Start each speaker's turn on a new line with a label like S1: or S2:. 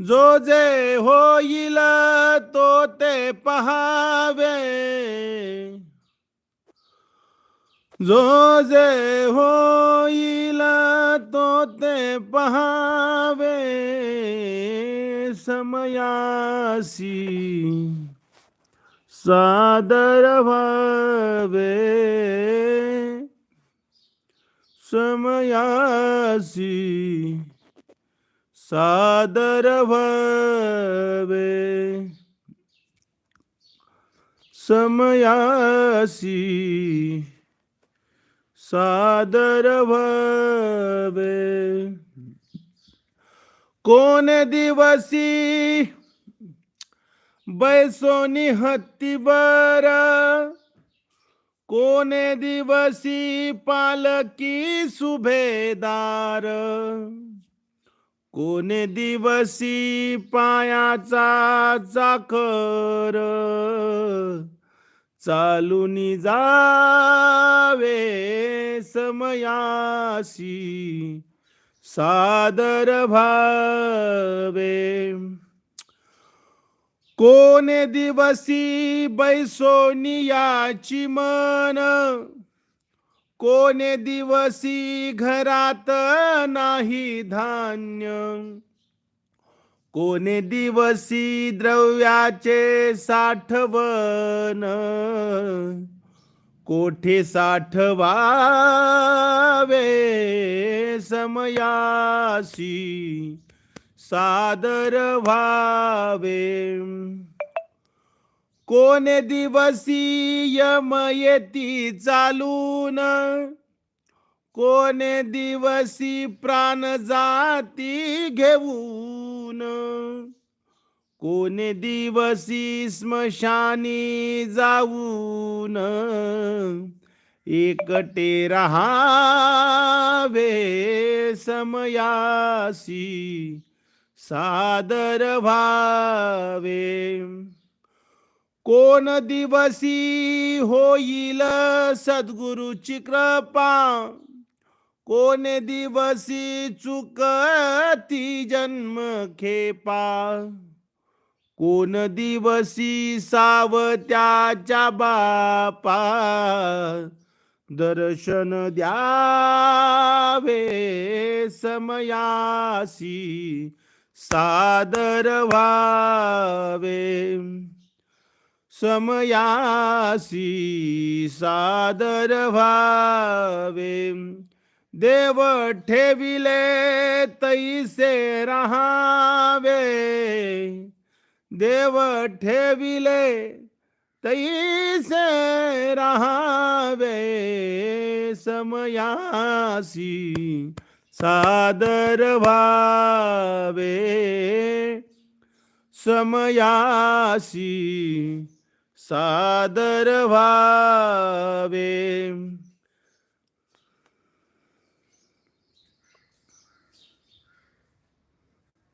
S1: जो जे होईल तो ते पहावे. जो जे होईल तो ते पहावे. समयासी सादर व्हावे. समयासी सादर व्हावे समयासी सादर व्हावे कोण दिवसी बैसोनी हत्तीवर कोण दिवसी पालकी सुभेदार? कोणे दिवसी पायाचा चाकर चालूनी जावे समयासी सादर भावे कोणे दिवसी बैसोनियाची मन कोणे दिवसी घरात नाही धान्य? कोणे दिवसी द्रव्याचे साठवण? कोठे साठवावे समयासी सादर व्हावे? कोण दिवसी यम येती चालून? कोण दिवसी प्राण जाती घेऊन? कोण दिवसी स्मशानी जाऊन? एकटे रहावे समयासी सादर व्हावे. कोण दिवसी होईल सद्गुरुची कृपा? कोण दिवसी चुकती जन्म खेपा? कोण दिवसी सावत्याच्या बापा? दर्शन द्यावे समयासी सादर व्हावे. समयासी सादर व्हावे. देव ठेविले तैसे राहावे. देव ठेविले तैसे राहावे. समयासी सादर व्हावे. समयासी सादरभावे